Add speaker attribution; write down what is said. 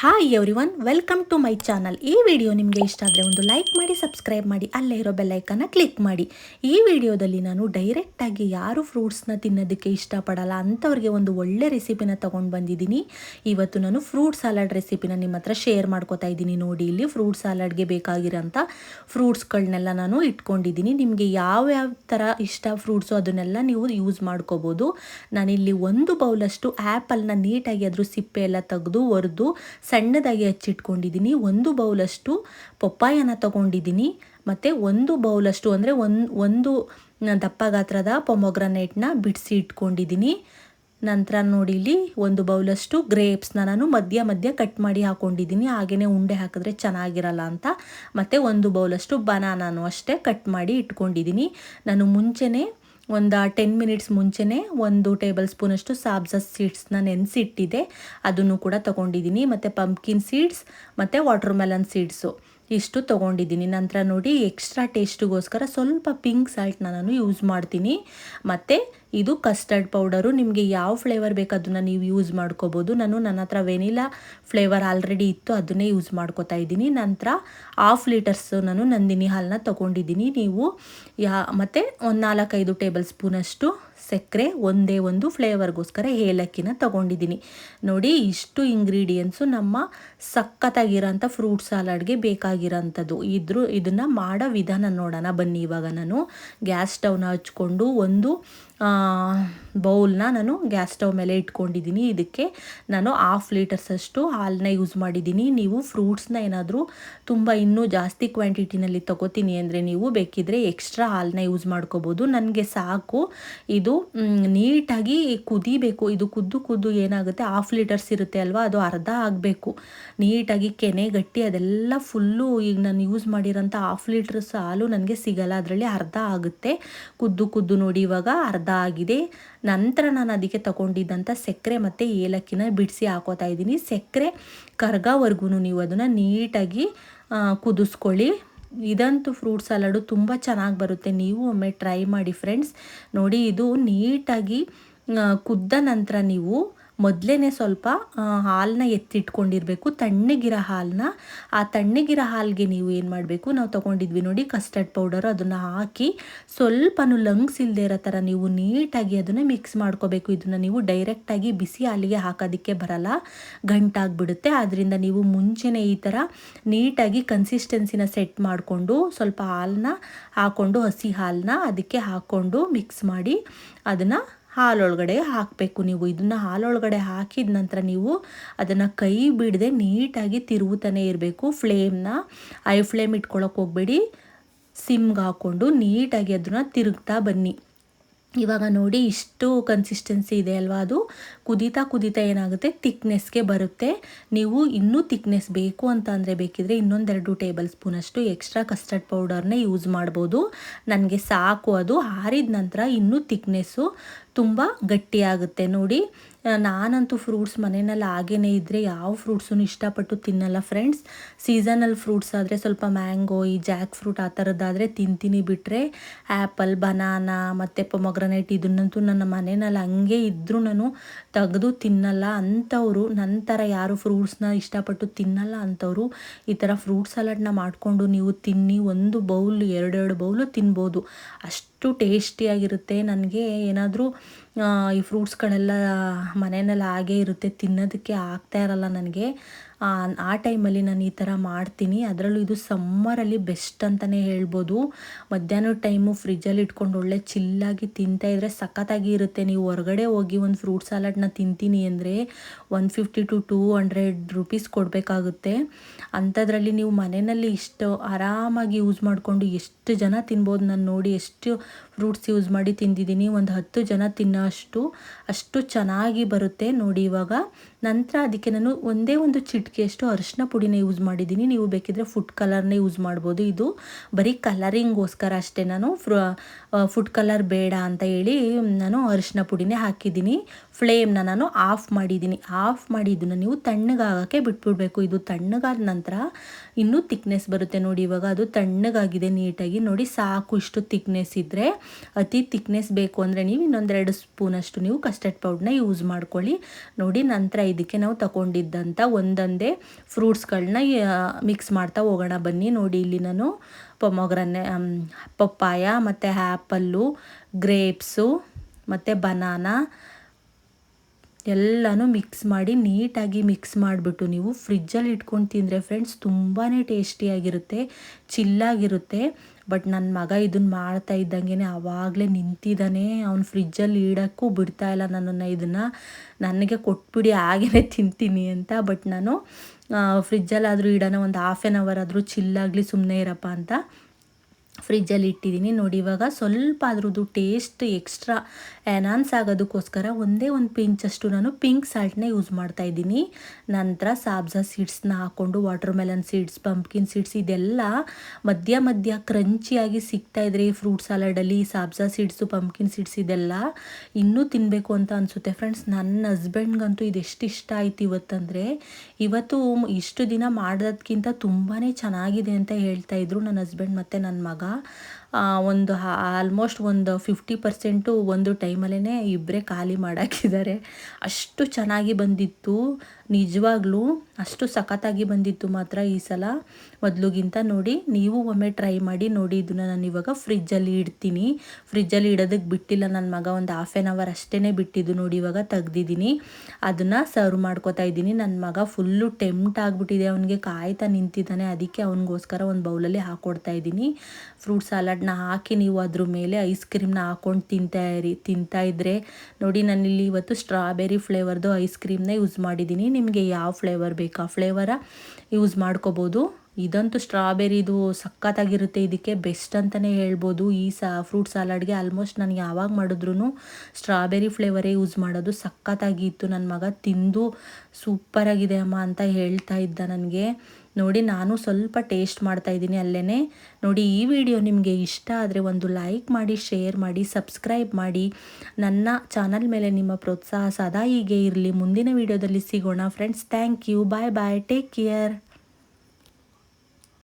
Speaker 1: Hi everyone welcome to my channel ಈ video ನಿಮಗೆ ಇಷ್ಟ ಆದರೆ ಒಂದು ಲೈಕ್ ಮಾಡಿ ಸಬ್ಸ್ಕ್ರೈಬ್ ಮಾಡಿ, ಅಲ್ಲೇ ಇರೋ ಬೆಲ್ಲೈಕನ್ನ ಕ್ಲಿಕ್ ಮಾಡಿ. ಈ ವಿಡಿಯೋದಲ್ಲಿ ನಾನು ಡೈರೆಕ್ಟಾಗಿ ಯಾರು ಫ್ರೂಟ್ಸ್ನ ತಿನ್ನೋದಕ್ಕೆ ಇಷ್ಟಪಡಲ್ಲ ಅಂಥವ್ರಿಗೆ ಒಂದು ಒಳ್ಳೆ ರೆಸಿಪಿನ ತೊಗೊಂಡು ಬಂದಿದ್ದೀನಿ. ಇವತ್ತು ನಾನು ಫ್ರೂಟ್ ಸಲಾಡ್ ರೆಸಿಪಿನ ನಿಮ್ಮ ಹತ್ರ ಶೇರ್ ಮಾಡ್ಕೋತಾ ಇದ್ದೀನಿ. ನೋಡಿ, ಇಲ್ಲಿ ಫ್ರೂಟ್ ಸಲಾಡ್ಗೆ ಬೇಕಾಗಿರೋಂಥ ಫ್ರೂಟ್ಸ್ಗಳನ್ನೆಲ್ಲ ನಾನು ಇಟ್ಕೊಂಡಿದ್ದೀನಿ. ನಿಮಗೆ ಯಾವ ಯಾವ ಥರ ಇಷ್ಟ ಫ್ರೂಟ್ಸು ಅದನ್ನೆಲ್ಲ ನೀವು ಯೂಸ್ ಮಾಡ್ಕೋಬೋದು. ನಾನಿಲ್ಲಿ ಒಂದು ಬೌಲಷ್ಟು ಆ್ಯಪಲ್ನ ನೀಟಾಗಿ ಅದ್ರ ಸಿಪ್ಪೆ ಎಲ್ಲ ತೆಗೆದು, ಒರೆದು ಸಣ್ಣದಾಗಿ ಹಚ್ಚಿಟ್ಕೊಂಡಿದ್ದೀನಿ ಒಂದು ಬೌಲಷ್ಟು ಪಪ್ಪಾಯನ ತಗೊಂಡಿದ್ದೀನಿ ಮತ್ತು ಒಂದು ಬೌಲಷ್ಟು ಅಂದರೆ ಒಂದು ಒಂದು ದಪ್ಪ ಗಾತ್ರದ ಪೊಮೊಗ್ರನೇಟ್ನ ಬಿಡಿಸಿ ಇಟ್ಕೊಂಡಿದ್ದೀನಿ ನಂತರ ನೋಡಿ ಇಲ್ಲಿ ಒಂದು ಬೌಲಷ್ಟು ಗ್ರೇಪ್ಸ್ನ ನಾನು ಮಧ್ಯ ಮಧ್ಯ ಕಟ್ ಮಾಡಿ ಹಾಕ್ಕೊಂಡಿದ್ದೀನಿ ಹಾಗೆಯೇ ಉಂಡೆ ಹಾಕಿದ್ರೆ ಚೆನ್ನಾಗಿರಲ್ಲ ಅಂತ. ಮತ್ತು ಒಂದು ಬೌಲಷ್ಟು ಬನಾನಾನು ಅಷ್ಟೇ ಕಟ್ ಮಾಡಿ ಇಟ್ಕೊಂಡಿದ್ದೀನಿ ನಾನು ಮುಂಚೆನೇ ಒಂದು ಟೆನ್ ಮಿನಿಟ್ಸ್ ಮುಂಚೆನೇ ಒಂದು ಟೇಬಲ್ ಸ್ಪೂನಷ್ಟು ಸಾಬ್ಸ ಸೀಡ್ಸ್ನ ನೆನೆಸಿಟ್ಟಿದೆ. ಅದನ್ನು ಕೂಡ ತೊಗೊಂಡಿದ್ದೀನಿ. ಮತ್ತು ಪಂಪ್ಕಿನ್ ಸೀಡ್ಸ್ ಮತ್ತು ವಾಟರ್ ಮೆಲನ್ ಸೀಡ್ಸು ಇಷ್ಟು ತೊಗೊಂಡಿದ್ದೀನಿ. ನಂತರ ನೋಡಿ ಎಕ್ಸ್ಟ್ರಾ ಟೇಸ್ಟಿಗೋಸ್ಕರ ಸ್ವಲ್ಪ ಪಿಂಕ್ ಸಾಲ್ಟ್ನ ನಾನು ಯೂಸ್ ಮಾಡ್ತೀನಿ. ಮತ್ತು ಇದು ಕಸ್ಟರ್ಡ್ ಪೌಡರು ನಿಮಗೆ ಯಾವ ಫ್ಲೇವರ್ ಬೇಕು ಅದನ್ನು ನೀವು ಯೂಸ್ ಮಾಡ್ಕೋಬೋದು. ನಾನು ನನ್ನ ಹತ್ರ ವೆನಿಲಾ ಫ್ಲೇವರ್ ಆಲ್ರೆಡಿ ಇತ್ತು, ಅದನ್ನೇ ಯೂಸ್ ಮಾಡ್ಕೋತಾ ಇದ್ದೀನಿ. ನಂತರ ಹಾಫ್ ಲೀಟರ್ಸು ನಾನು ನಂದಿನಿ ಹಾಲನ್ನ ತೊಗೊಂಡಿದ್ದೀನಿ. ನೀವು ಯಾ, ಮತ್ತು ಒಂದು ನಾಲ್ಕೈದು ಟೇಬಲ್ ಸ್ಪೂನಷ್ಟು ಸಕ್ಕರೆ, ಒಂದೇ ಒಂದು ಫ್ಲೇವರ್ಗೋಸ್ಕರ ಏಲಕ್ಕಿನ ತೊಗೊಂಡಿದ್ದೀನಿ. ನೋಡಿ, ಇಷ್ಟು ಇಂಗ್ರೀಡಿಯೆಂಟ್ಸು ನಮ್ಮ ಸಖತ್ತಾಗಿರೋಂಥ ಫ್ರೂಟ್ ಸಲಾಡ್ಗೆ ಬೇಕಾಗಿರೋಂಥದ್ದು. ಇದ್ರೂ, ಇದನ್ನು ಮಾಡೋ ವಿಧಾನ ನೋಡೋಣ ಬನ್ನಿ ಇವಾಗ ನಾನು. ಗ್ಯಾಸ್ ಸ್ಟವ್ನ ಹಚ್ಕೊಂಡು ಒಂದು ಬೌಲ್ನ ನಾನು ಗ್ಯಾಸ್ ಸ್ಟವ್ ಮೇಲೆ ಇಟ್ಕೊಂಡಿದ್ದೀನಿ. ಇದಕ್ಕೆ ನಾನು ಹಾಫ್ ಲೀಟರ್ಸಷ್ಟು ಹಾಲನ್ನ ಯೂಸ್ ಮಾಡಿದ್ದೀನಿ. ನೀವು ಫ್ರೂಟ್ಸ್ನ ಏನಾದರೂ ತುಂಬ ಇನ್ನೂ ಜಾಸ್ತಿ ಕ್ವಾಂಟಿಟಿನಲ್ಲಿ ತೊಗೋತೀನಿ ಅಂದರೆ ನೀವು ಬೇಕಿದ್ರೆ ಎಕ್ಸ್ಟ್ರಾ ಹಾಲನ್ನ ಯೂಸ್ ಮಾಡ್ಕೋಬೋದು. ನನಗೆ ಸಾಕು. ಇದು ನೀಟಾಗಿ ಕುದಿಬೇಕು. ಇದು ಕುದ್ದು ಕುದ್ದು ಏನಾಗುತ್ತೆ? ಹಾಫ್ ಲೀಟರ್ಸ್ ಇರುತ್ತೆ ಅಲ್ವಾ? ಅದು ಅರ್ಧ ಆಗಬೇಕು. ನೀಟಾಗಿ ಕೆನೆ ಗಟ್ಟಿ ಅದೆಲ್ಲ ಫುಲ್ಲು ಈಗ ನಾನು ಯೂಸ್ ಮಾಡಿರೋಂಥ ಹಾಫ್ ಲೀಟರ್ಸ್ ಹಾಲು ನನಗೆ ಸಿಗಲ್ಲ. ಅದರಲ್ಲಿ ಅರ್ಧ ಆಗುತ್ತೆ. ಕುದ್ದು ಕುದ್ದು ನೋಡಿ ಇವಾಗ ಅರ್ಧ ಆಗಿದೆ. ನಂತರ ನಾನು ಅದಕ್ಕೆ ತಗೊಂಡಿದ್ದಂಥ ಸಕ್ಕರೆ ಮತ್ತು ಏಲಕ್ಕಿನ ಬಿಡಿಸಿ ಹಾಕೋತಾ ಇದ್ದೀನಿ. ಸಕ್ಕರೆ ಕರ್ಗವರೆಗೂ ನೀವು ಅದನ್ನು ನೀಟಾಗಿ ಕುದಿಸ್ಕೊಳ್ಳಿ. ಇದಂತೂ ಫ್ರೂಟ್ ಸಲಾಡು ತುಂಬ ಚೆನ್ನಾಗಿ ಬರುತ್ತೆ. ನೀವು ಒಮ್ಮೆ ಟ್ರೈ ಮಾಡಿ ಫ್ರೆಂಡ್ಸ್. ನೋಡಿ ಇದು ನೀಟಾಗಿ ಕುದ್ದ ನಂತರ ನೀವು ಮೊದಲೇ ಸ್ವಲ್ಪ ಹಾಲನ್ನ ಎತ್ತಿಟ್ಕೊಂಡಿರಬೇಕು. ತಣ್ಣಗಿರೋ ಹಾಲನ್ನ ಆ ತಣ್ಣಗಿರೋ ಹಾಲಿಗೆ ನೀವು ಏನು ಮಾಡಬೇಕು? ನಾವು ತೊಗೊಂಡಿದ್ವಿ ನೋಡಿ ಕಸ್ಟರ್ಡ್ ಪೌಡರು ಅದನ್ನು ಹಾಕಿ ಸ್ವಲ್ಪನೂ ಲಂಗ್ಸ್ ಇಲ್ಲದೆ ಇರೋ ಥರ ನೀವು ನೀಟಾಗಿ ಅದನ್ನು ಮಿಕ್ಸ್ ಮಾಡ್ಕೋಬೇಕು. ಇದನ್ನು ನೀವು ಡೈರೆಕ್ಟಾಗಿ ಬಿಸಿ ಹಾಲಿಗೆ ಹಾಕೋದಕ್ಕೆ ಬರಲ್ಲ. ಗಂಟಾಗಿಬಿಡುತ್ತೆ. ಆದ್ದರಿಂದ ನೀವು ಮುಂಚೆನೇ ಈ ಥರ ನೀಟಾಗಿ ಕನ್ಸಿಸ್ಟೆನ್ಸಿನ ಸೆಟ್ ಮಾಡಿಕೊಂಡು ಸ್ವಲ್ಪ ಹಾಲನ್ನ ಹಾಕ್ಕೊಂಡು ಹಸಿ ಹಾಲನ್ನ ಅದಕ್ಕೆ ಹಾಕ್ಕೊಂಡು ಮಿಕ್ಸ್ ಮಾಡಿ ಅದನ್ನು ಹಾಲೊಳಗಡೆ ಹಾಕಬೇಕು ನೀವು. ಇದನ್ನು ಹಾಲೊಳಗಡೆ ಹಾಕಿದ ನಂತರ ನೀವು ಅದನ್ನು ಕೈ ಬಿಡದೆ ನೀಟಾಗಿ ತಿರುಗುತ್ತಾನೆ ಇರಬೇಕು. ಫ್ಲೇಮ್ನ, ಐ ಫ್ಲೇಮ್ ಇಟ್ಕೊಳಕ್ಕೆ ಹೋಗಬೇಡಿ. ಸಿಮ್ಗೆ ಹಾಕ್ಕೊಂಡು ನೀಟಾಗಿ ಅದನ್ನು ತಿರುಗ್ತಾ ಬನ್ನಿ. ಇವಾಗ ನೋಡಿ ಇಷ್ಟು ಕನ್ಸಿಸ್ಟೆನ್ಸಿ ಇದೆ ಅಲ್ವಾ ಅದು? ಕುದೀತಾ ಕುದೀತಾ ಏನಾಗುತ್ತೆ? ತಿಕ್ನೆಸ್ಗೆ ಬರುತ್ತೆ. ನೀವು ಇನ್ನೂ ತಿಕ್ನೆಸ್ ಬೇಕು ಅಂತ ಅಂದರೆ ಬೇಕಿದ್ರೆ ಇನ್ನೊಂದೆರಡು ಟೇಬಲ್ ಸ್ಪೂನಷ್ಟು ಎಕ್ಸ್ಟ್ರಾ ಕಸ್ಟರ್ಡ್ ಪೌಡರ್ನ ಯೂಸ್ ಮಾಡ್ಬೋದು. ನನಗೆ ಸಾಕು ಅದು. ಹಾರಿದ ನಂತರ ಇನ್ನೂ ತಿಕ್ನೆಸ್ಸು ತುಂಬ ಗಟ್ಟಿಯಾಗುತ್ತೆ ನೋಡಿ. ನಾನಂತೂ ಫ್ರೂಟ್ಸ್ ಮನೆಯಲ್ಲಿ ಹಾಗೇ ಇದ್ದರೆ ಯಾವ ಫ್ರೂಟ್ಸೂ ಇಷ್ಟಪಟ್ಟು ತಿನ್ನಲ್ಲ ಫ್ರೆಂಡ್ಸ್ ಸೀಸನಲ್ ಫ್ರೂಟ್ಸ್ ಆದರೆ ಸ್ವಲ್ಪ ಮ್ಯಾಂಗೋ ಈ ಜಾಕ್ ಫ್ರೂಟ್ ಆ ಥರದ್ದಾದರೆ ತಿಂತೀನಿ ಬಿಟ್ಟರೆ ಆ್ಯಪಲ್ ಬನಾನಾ ಮತ್ತು ಪೊಮೊಗ್ರನೈಟ್ ಇದನ್ನಂತೂ ನನ್ನ ಮನೆಯಲ್ಲಿ ಹಂಗೆ ಇದ್ದರೂ ನಾನು ತೆಗೆದು ತಿನ್ನಲ್ಲ ಅಂಥವರು ಥರ ಯಾರು ಫ್ರೂಟ್ಸ್ನ ಇಷ್ಟಪಟ್ಟು ತಿನ್ನಲ್ಲ ಅಂಥವರು ಈ ಥರ ಫ್ರೂಟ್ ಸಲಾಡ್ನ ಮಾಡಿಕೊಂಡು ನೀವು ತಿನ್ನಿ, ಒಂದು ಬೌಲ್ ಎರಡೆರಡು ಬೌಲು ತಿನ್ಬೋದು. ಅಷ್ಟು ಟೇಸ್ಟಿಯಾಗಿರುತ್ತೆ ನನಗೆ ಏನಾದರೂ ಈ ಫ್ರೂಟ್ಸ್ಗಳೆಲ್ಲ ಮನೆಯಲ್ಲಿ ಹಾಗೇ ಇರುತ್ತೆ ತಿನ್ನೋದಕ್ಕೆ ಆಗ್ತಾ ಇರಲ್ಲ ನನಗೆ. ಆ ಟೈಮಲ್ಲಿ ನಾನು ಈ ಥರ ಮಾಡ್ತೀನಿ. ಅದರಲ್ಲೂ ಇದು ಸಮ್ಮರಲ್ಲಿ ಬೆಸ್ಟ್ ಅಂತಲೇ ಹೇಳ್ಬೋದು. ಮಧ್ಯಾಹ್ನ ಟೈಮು ಫ್ರಿಜ್ಜಲ್ಲಿ ಇಟ್ಕೊಂಡು ಒಳ್ಳೆ ಚಿಲ್ಲಾಗಿ ತಿಂತಾಯಿದ್ರೆ ಸಖತ್ತಾಗಿ ಇರುತ್ತೆ. ನೀವು ಹೊರಗಡೆ ಹೋಗಿ ಒಂದು ಫ್ರೂಟ್ ಸಲಾಡ್ನ ತಿಂತೀನಿ ಅಂದರೆ one fifty to two hundred rupees ಕೊಡಬೇಕಾಗುತ್ತೆ. ಅಂಥದ್ರಲ್ಲಿ ನೀವು ಮನೆಯಲ್ಲಿ ಇಷ್ಟು ಆರಾಮಾಗಿ ಯೂಸ್ ಮಾಡಿಕೊಂಡು ಎಷ್ಟು ಜನ ತಿನ್ಬೋದು ನಾನು ನೋಡಿ ಎಷ್ಟು ಫ್ರೂಟ್ಸ್ ಯೂಸ್ ಮಾಡಿ ತಿಂದಿದ್ದೀನಿ. ಒಂದು ಹತ್ತು ಜನ ತಿನ್ನೋ ಅಷ್ಟು ಅಷ್ಟು ಚೆನ್ನಾಗಿ ಬರುತ್ತೆ ನೋಡಿ ಇವಾಗ. ನಂತರ ಅದಕ್ಕೆ ನಾನು ಒಂದೇ ಒಂದು ಚಿಟಿಕೆಯಷ್ಟು ಅರಿಶಿನ ಪುಡಿನ ಯೂಸ್ ಮಾಡಿದ್ದೀನಿ. ನೀವು ಬೇಕಿದ್ರೆ ಫುಡ್ ಕಲರ್ನ ಯೂಸ್ ಮಾಡ್ಬೋದು. ಇದು ಬರೀ ಕಲರಿಂಗೋಸ್ಕರ ಅಷ್ಟೇ. ನಾನು ಫುಡ್ ಕಲರ್ ಬೇಡ ಅಂತ ಹೇಳಿ, ನಾನು ಅರಿಶಿನ ಪುಡಿನೇ ಹಾಕಿದ್ದೀನಿ. ಫ್ಲೇಮ್ನ ನಾನು ಆಫ್ ಮಾಡಿದ್ದೀನಿ. ಆಫ್ ಮಾಡಿದ್ದನ್ನು ನೀವು ತಣ್ಣಗಾಗೋಕ್ಕೆ ಬಿಟ್ಬಿಡ್ಬೇಕು. ಇದು ತಣ್ಣಗಾದ ನಂತರ ಇನ್ನೂ ತಿಕ್ನೆಸ್ ಬರುತ್ತೆ ನೋಡಿ ಇವಾಗ. ಅದು ತಣ್ಣಗಾಗಿದೆ ನೀಟಾಗಿ ನೋಡಿ ಸಾಕು ಇಷ್ಟು ತಿಕ್ನೆಸ್ ಇದ್ದರೆ ಅತಿ ತಿಕ್ನೆಸ್ ಬೇಕು ಅಂದರೆ ನೀವು ಇನ್ನೊಂದೆರಡು ಸ್ಪೂನಷ್ಟು ನೀವು ಕಸ್ಟರ್ಡ್ ಪೌಡ್ರನ್ನ ಯೂಸ್ ಮಾಡ್ಕೊಳ್ಳಿ. ನೋಡಿ ನಂತರ ಇದಕ್ಕೆ ನಾವು ತಗೊಂಡಿದ್ದಂಥ ಒಂದೊಂದೇ ಫ್ರೂಟ್ಸ್ಗಳನ್ನ ಮಿಕ್ಸ್ ಮಾಡ್ತಾ ಹೋಗೋಣ ಬನ್ನಿ. ನೋಡಿ ಇಲ್ಲಿ ನಾನು ಪೊಮೊಗ್ರನ್ನೆ ಪಪ್ಪಾಯ, ಮತ್ತು ಆ್ಯಪಲ್ಲು ಗ್ರೇಪ್ಸು ಮತ್ತು ಬನಾನಾ ಎಲ್ಲನೂ ಮಿಕ್ಸ್ ಮಾಡಿ ನೀಟಾಗಿ ಮಿಕ್ಸ್ ಮಾಡಿಬಿಟ್ಟು ನೀವು ಫ್ರಿಜ್ಜಲ್ಲಿ ಇಟ್ಕೊಂಡು ತಿಂದರೆ ಫ್ರೆಂಡ್ಸ್ ತುಂಬಾ ಟೇಸ್ಟಿಯಾಗಿರುತ್ತೆ ಚಿಲ್ಲಾಗಿರುತ್ತೆ ಬಟ್ ನನ್ನ ಮಗ ಇದನ್ನು ಮಾಡ್ತಾ ಇದ್ದಂಗೆ ಆವಾಗಲೇ ನಿಂತಿದ್ದಾನೆ ಅವ್ನು ಫ್ರಿಜ್ಜಲ್ಲಿ ಇಡೋಕ್ಕೂ ಬಿಡ್ತಾ ಇಲ್ಲ ನನ್ನನ್ನು ಇದನ್ನು. ನನಗೆ ಕೊಟ್ಬಿಡಿ ಹಾಗೇ ತಿಂತೀನಿ ಅಂತ. ಬಟ್ ನಾನು ಫ್ರಿಜ್ಜಲ್ಲಾದರೂ ಇಡೋಣ, ಒಂದು ಹಾಫ್ ಆನ್ ಅವರ್ ಆದರೂ ಚಿಲ್ಲಾಗಲಿ ಸುಮ್ಮನೆ ಇರಪ್ಪ ಅಂತ ಫ್ರಿಜ್ಜಲ್ಲಿ ಇಟ್ಟಿದ್ದೀನಿ ನೋಡಿ ಇವಾಗ ಸ್ವಲ್ಪ ಅದ್ರದ್ದು ಟೇಸ್ಟ್ ಎಕ್ಸ್ಟ್ರಾ ಎನಾನ್ಸ್ ಆಗೋದಕ್ಕೋಸ್ಕರ ಒಂದೇ ಒಂದು ಪಿಂಚಷ್ಟು ನಾನು ಪಿಂಕ್ ಸಾಲ್ಟ್ನ ಯೂಸ್ ಮಾಡ್ತಾ ಇದ್ದೀನಿ. ನಂತರ ಸಾಬ್ಜಾ ಸೀಡ್ಸ್ನ ಹಾಕ್ಕೊಂಡು watermelon seeds pumpkin seeds ಇದೆಲ್ಲ ಮಧ್ಯ ಮಧ್ಯ ಕ್ರಂಚಿಯಾಗಿ ಸಿಗ್ತಾ ಇದ್ರೆ ಈ ಫ್ರೂಟ್ ಸಲಾಡಲ್ಲಿ ಸಾಬ್ಜಾ ಸೀಡ್ಸು ಪಂಪ್ಕಿನ್ ಸೀಡ್ಸ್ ಇದೆಲ್ಲ ಇನ್ನೂ ತಿನ್ನಬೇಕು ಅಂತ ಅನಿಸುತ್ತೆ. ಫ್ರೆಂಡ್ಸ್ ನನ್ನ ಹಸ್ಬೆಂಡ್ಗಂತೂ ಇದೆಷ್ಟು ಇಷ್ಟ ಆಯ್ತು ಇವತ್ತಂದರೆ, ಇವತ್ತು ಇಷ್ಟು ದಿನ ಮಾಡೋದಕ್ಕಿಂತ ತುಂಬಾ ಚೆನ್ನಾಗಿದೆ ಅಂತ ಹೇಳ್ತಾ ಇದ್ರು ನನ್ನ ಹಸ್ಬೆಂಡ್ ಮತ್ತು ನನ್ನ ಮಗ. ಒಂದು ಆಲ್ಮೋಸ್ಟ್ ಒಂದು ಫಿಫ್ಟಿ ಪರ್ಸೆಂಟು ಒಂದು ಟೈಮಲ್ಲೇ ಇಬ್ಬರೇ ಖಾಲಿ ಮಾಡಾಕಿದ್ದಾರೆ. ಅಷ್ಟು ಚೆನ್ನಾಗಿ ಬಂದಿತ್ತು. ನಿಜವಾಗ್ಲೂ ಅಷ್ಟು ಸಖತ್ತಾಗಿ ಬಂದಿತ್ತು ಮಾತ್ರ ಈ ಸಲ. ಮೊದಲುಗಿಂತ ನೋಡಿ, ನೀವು ಒಮ್ಮೆ ಟ್ರೈ ಮಾಡಿ ನೋಡಿ ಇದನ್ನು ನಾನು ಇವಾಗ ಫ್ರಿಜ್ಜಲ್ಲಿ ಇಡ್ತೀನಿ. ಫ್ರಿಜ್ಜಲ್ಲಿ ಇಡೋದಕ್ಕೆ ಬಿಟ್ಟಿಲ್ಲ ನನ್ನ ಮಗ ಒಂದು ಹಾಫ್ ಆ್ಯನ್ ಅವರ್ ಅಷ್ಟೇ ಬಿಟ್ಟಿದ್ದು ನೋಡಿ ಇವಾಗ ತೆಗ್ದಿದ್ದೀನಿ. ಅದನ್ನು ಸರ್ವ್ ಮಾಡ್ಕೋತಾ ಇದ್ದೀನಿ. ನನ್ನ ಮಗ ಫುಲ್ಲು ಟೆಂಪ್ಟ್ ಆಗಿಬಿಟ್ಟಿದೆ, ಅವನಿಗೆ ಕಾಯ್ತಾ ನಿಂತಿದ್ದಾನೆ. ಅದಕ್ಕೆ ಅವನಿಗೋಸ್ಕರ ಒಂದು ಬೌಲಲ್ಲಿ ಹಾಕ್ಕೊಡ್ತಾ ಇದ್ದೀನಿ. ಫ್ರೂಟ್ ಸಲಾಡ್ನ ಹಾಕಿ ನೀವು ಅದ್ರ ಮೇಲೆ ಐಸ್ ಕ್ರೀಮ್ನ ಹಾಕ್ಕೊಂಡು ತಿಂತಾ ಇರಿ, ತಿಂತಾ ನೋಡಿ ನಾನಿಲ್ಲಿ ಇವತ್ತು ಸ್ಟ್ರಾಬೆರಿ ಫ್ಲೇವರ್ದು ಐಸ್ ಕ್ರೀಮ್ನ ಯೂಸ್ ಮಾಡಿದ್ದೀನಿ. ನಿಮಗೆ ಯಾವ ಫ್ಲೇವರ್ ಬೇಕು? ಆ ಫ್ಲೇವರ ಯೂಸ್ ಮಾಡ್ಕೋಬೋದು. ಇದಂತೂ ಸ್ಟ್ರಾಬೆರಿದು ಸಖತ್ತಾಗಿರುತ್ತೆ. ಇದಕ್ಕೆ ಬೆಸ್ಟ್ ಅಂತಲೇ ಹೇಳ್ಬೋದು. ಈ ಸಾ ಫ್ರೂಟ್ ಸಲಾಡ್ಗೆ ಆಲ್ಮೋಸ್ಟ್ ನಾನು ಯಾವಾಗ ಮಾಡಿದ್ರು ಸ್ಟ್ರಾಬೆರಿ ಫ್ಲೇವರೇ ಯೂಸ್ ಮಾಡೋದು ಸಖತ್ತಾಗಿತ್ತು. ನನ್ನ ಮಗ ತಿಂದು ಸೂಪರಾಗಿದೆ ಅಮ್ಮ ಅಂತ ಹೇಳ್ತಾ ಇದ್ದ ನನಗೆ. ನೋಡಿ, ನಾನು ಸ್ವಲ್ಪ ಟೇಸ್ಟ್ ಮಾಡ್ತಾ ಇದ್ದೀನಿ ಅಲ್ಲೇ ನೋಡಿ, ಈ ವಿಡಿಯೋ ನಿಮಗೆ ಇಷ್ಟ ಆದರೆ ಒಂದು ಲೈಕ್ ಮಾಡಿ ಶೇರ್ ಮಾಡಿ ಸಬ್ಸ್ಕ್ರೈಬ್ ಮಾಡಿ. ನನ್ನ ಚಾನಲ್ ಮೇಲೆ ನಿಮ್ಮ ಪ್ರೋತ್ಸಾಹ ಸದಾ ಹೀಗೆ ಇರಲಿ. ಮುಂದಿನ ವಿಡಿಯೋದಲ್ಲಿ ಸಿಗೋಣ friends thank you bye bye take care